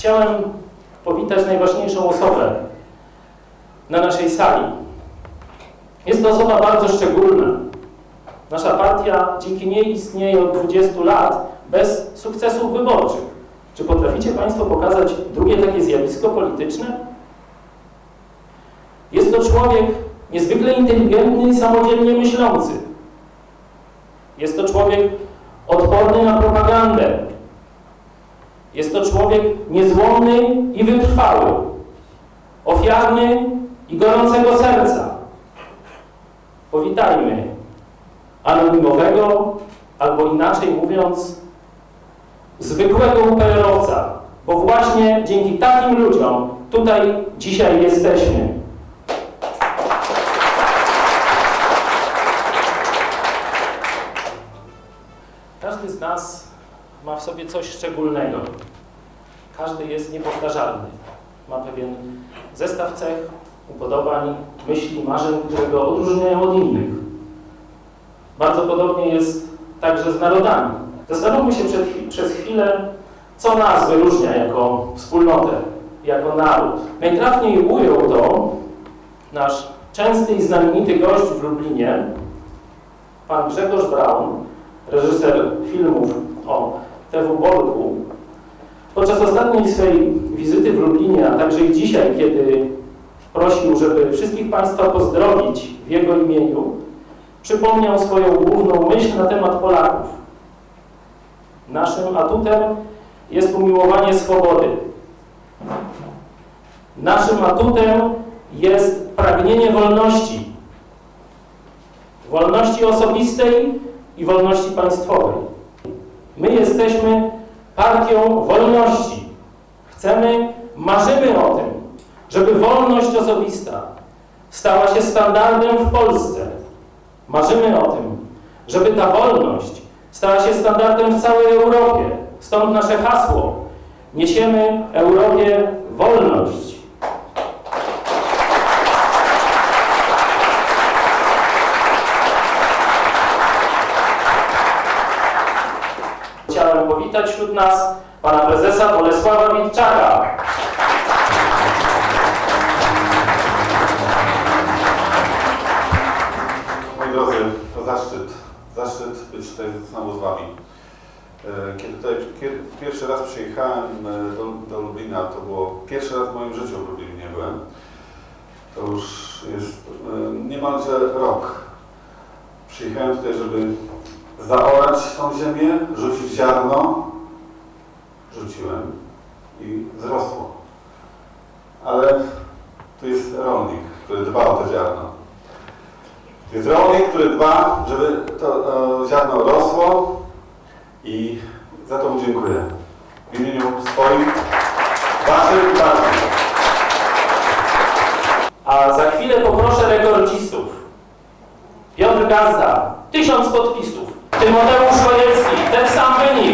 Chciałem powitać najważniejszą osobę na naszej sali. Jest to osoba bardzo szczególna. Nasza partia dzięki niej istnieje od 20 lat bez sukcesów wyborczych. Czy potraficie Państwo pokazać drugie takie zjawisko polityczne? Jest to człowiek niezwykle inteligentny i samodzielnie myślący. Jest to człowiek odporny na propagandę. Jest to człowiek niezłomny i wytrwały, ofiarny i gorącego serca. Powitajmy anonimowego, albo inaczej mówiąc, zwykłego UPR-owca, bo właśnie dzięki takim ludziom tutaj dzisiaj jesteśmy. Każdy z nas ma w sobie coś szczególnego. Każdy jest niepowtarzalny. Ma pewien zestaw cech, upodobań, myśli, marzeń, które go odróżniają od innych. Bardzo podobnie jest także z narodami. Zastanówmy się przed, przez chwilę, co nas wyróżnia jako wspólnotę, jako naród. Najtrafniej ujął to nasz częsty i znamienity gość w Lublinie, pan Grzegorz Braun, reżyser filmów o TW Bolku. Podczas ostatniej swej wizyty w Lublinie, a także i dzisiaj, kiedy prosił, żeby wszystkich Państwa pozdrowić w jego imieniu, przypomniał swoją główną myśl na temat Polaków. Naszym atutem jest umiłowanie swobody. Naszym atutem jest pragnienie wolności. Wolności osobistej i wolności państwowej. My jesteśmy partią wolności. Chcemy, marzymy o tym, żeby wolność osobista stała się standardem w Polsce. Marzymy o tym, żeby ta wolność stała się standardem w całej Europie. Stąd nasze hasło. Niesiemy Europie wolność. Chciałem powitać wśród nas pana prezesa Bolesława Witczaka. Moi drodzy, to zaszczyt, zaszczyt być tutaj znowu z Wami. E, Kiedy tutaj pierwszy raz przyjechałem e, do, do Lublina, to było pierwszy raz w moim życiu w Lublinie byłem. To już jest e, niemalże rok. Przyjechałem tutaj, żeby zaorać tą ziemię, rzucić ziarno. Rzuciłem i wzrosło. Ale tu jest rolnik, który dba o to ziarno. Jest rolnik, który dba, żeby to ziarno rosło i za to mu dziękuję. W imieniu swoim, waszym i. A za chwilę poproszę rekordzistów. Piotr Gazda, tysiąc podpisów. Tymoteusz Chojecki, ten sam wynik,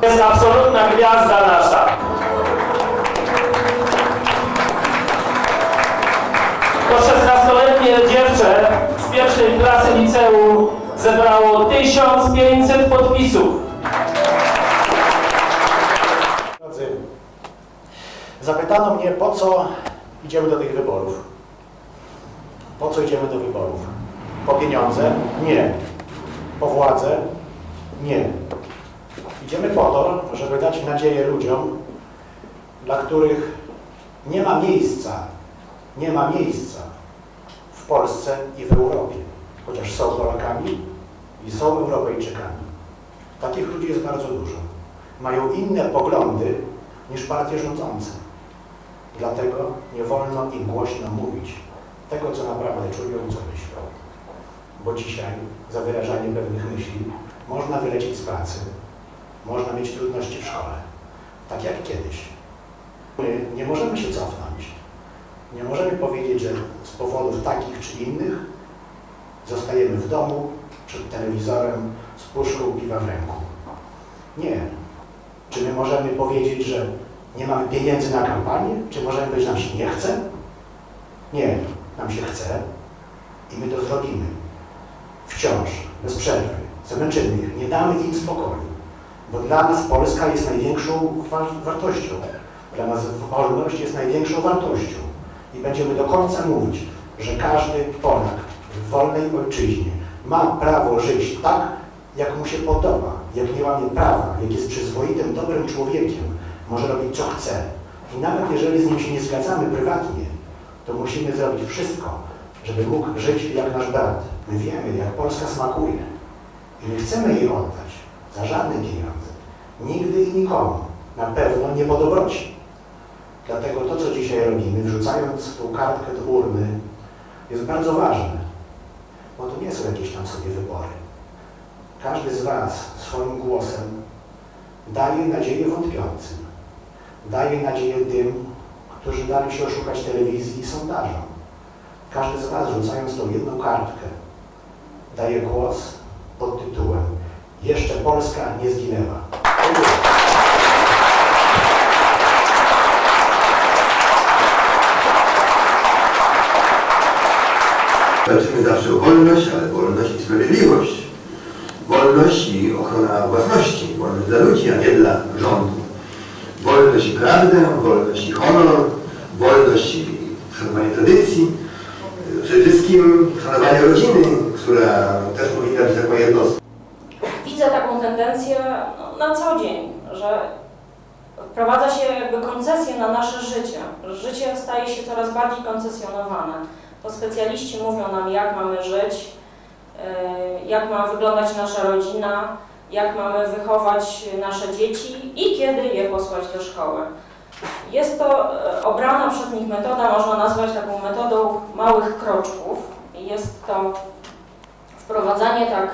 To jest absolutna gwiazda nasza. To 16-letnie dziewczę z pierwszej klasy liceum zebrało 1500 podpisów. Zapytano mnie, po co idziemy do tych wyborów. Po co idziemy do wyborów? Po pieniądze? Nie. Po władzę? Nie. Idziemy po to, żeby dać nadzieję ludziom, dla których nie ma miejsca, nie ma miejsca w Polsce i w Europie, chociaż są Polakami i są Europejczykami. Takich ludzi jest bardzo dużo. Mają inne poglądy niż partie rządzące. Dlatego nie wolno im głośno mówić tego, co naprawdę czują co myślą. Bo dzisiaj za wyrażanie pewnych myśli można wylecieć z pracy, można mieć trudności w szkole, tak jak kiedyś. My nie możemy się cofnąć. Nie możemy powiedzieć, że z powodów takich czy innych zostajemy w domu, przed telewizorem, z puszką piwa w ręku. Nie. Czy my możemy powiedzieć, że nie mamy pieniędzy na kampanię? Czy możemy powiedzieć, że nam się nie chce? Nie, nam się chce i my to zrobimy. Wciąż, bez przerwy, zamęczymy ich, nie damy im spokoju, bo dla nas Polska jest największą wa wartością, dla nas wolność jest największą wartością. I będziemy do końca mówić, że każdy Polak w wolnej ojczyźnie ma prawo żyć tak, jak mu się podoba, jak nie łamie prawa, jak jest przyzwoitym, dobrym człowiekiem, może robić co chce. I nawet jeżeli z nim się nie zgadzamy prywatnie, to musimy zrobić wszystko, żeby mógł żyć jak nasz brat. My wiemy, jak Polska smakuje. I nie chcemy jej oddać za żadne pieniądze. Nigdy i nikomu. Na pewno nie po dobroci. Dlatego to, co dzisiaj robimy, wrzucając tą kartkę do urny, jest bardzo ważne, bo to nie są jakieś tam sobie wybory. Każdy z Was swoim głosem daje nadzieję wątpiącym, daje nadzieję tym, którzy dali się oszukać telewizji i sondażom. Każdy z Was, rzucając tą jedną kartkę, daje głos Jeszcze Polska nie zginęła. Walczymy zawsze o wolność, ale wolność i sprawiedliwość. Wolność i ochrona własności. Wolność dla ludzi, a nie dla rządu. Wolność i prawdę, wolność i honor, wolność i szanowanie tradycji. Przede wszystkim szanowanie rodziny, która też powinna być taką jednostką. Tendencję no, na co dzień, że wprowadza się jakby koncesję na nasze życie. Życie staje się coraz bardziej koncesjonowane. To specjaliści mówią nam, jak mamy żyć, yy, jak ma wyglądać nasza rodzina, jak mamy wychować nasze dzieci i kiedy je posłać do szkoły. Jest to e, obrana przez nich metoda, można nazwać taką metodą małych kroczków. Jest to wprowadzanie tak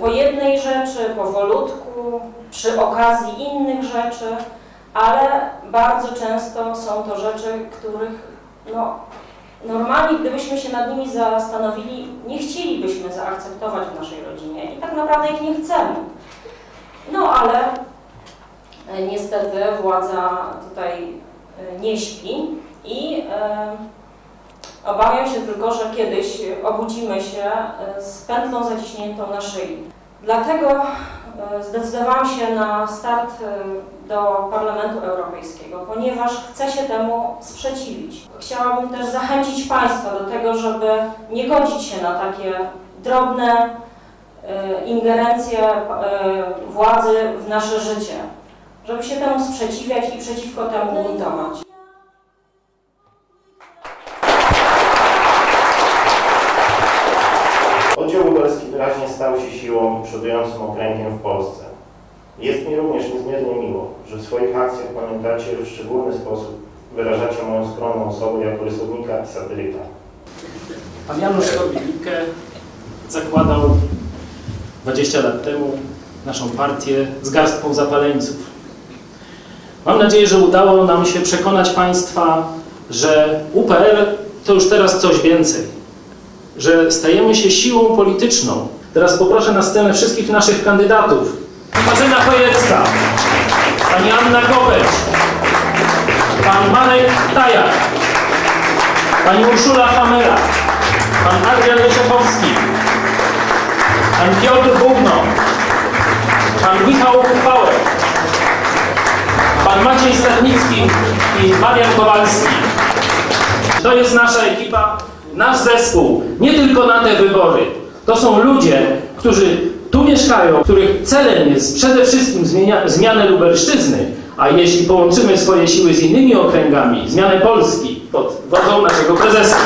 po jednej rzeczy, powolutku, przy okazji innych rzeczy, ale bardzo często są to rzeczy, których no, normalnie gdybyśmy się nad nimi zastanowili, nie chcielibyśmy zaakceptować w naszej rodzinie i tak naprawdę ich nie chcemy. No ale e, niestety władza tutaj e, nie śpi i e, obawiam się tylko, że kiedyś obudzimy się z pętlą zaciśniętą na szyi. Dlatego e, zdecydowałam się na start e, do Parlamentu Europejskiego, ponieważ chcę się temu sprzeciwić. Chciałabym też zachęcić Państwa do tego, żeby nie godzić się na takie drobne e, ingerencje władzy w nasze życie, żeby się temu sprzeciwiać i przeciwko temu buntować. Przodującym okręgiem w Polsce. Jest mi również niezmiernie miło, że w swoich akcjach pamiętacie w szczególny sposób wyrażacie moją skromną osobę jako rysownika i satyryka. Pan Janusz Korwin-Mikke zakładał 20 lat temu naszą partię z garstką zapaleńców. Mam nadzieję, że udało nam się przekonać Państwa, że UPR to już teraz coś więcej, że stajemy się siłą polityczną. Teraz poproszę na scenę wszystkich naszych kandydatów. Marzena Chojecka, Pani Anna Kopeć, Pan Marek Tajak, Pani Urszula Hamera, Pan Adrian Leszekowski, Pan Piotr Bugno, Pan Michał Kuchwałek, Pan Maciej Stadnicki i Marian Kowalski. To jest nasza ekipa, nasz zespół, nie tylko na te wybory. To są ludzie, którzy tu mieszkają, których celem jest przede wszystkim zmienia, zmianę Lubelszczyzny, a jeśli połączymy swoje siły z innymi okręgami, zmianę Polski pod wodzą naszego prezesa.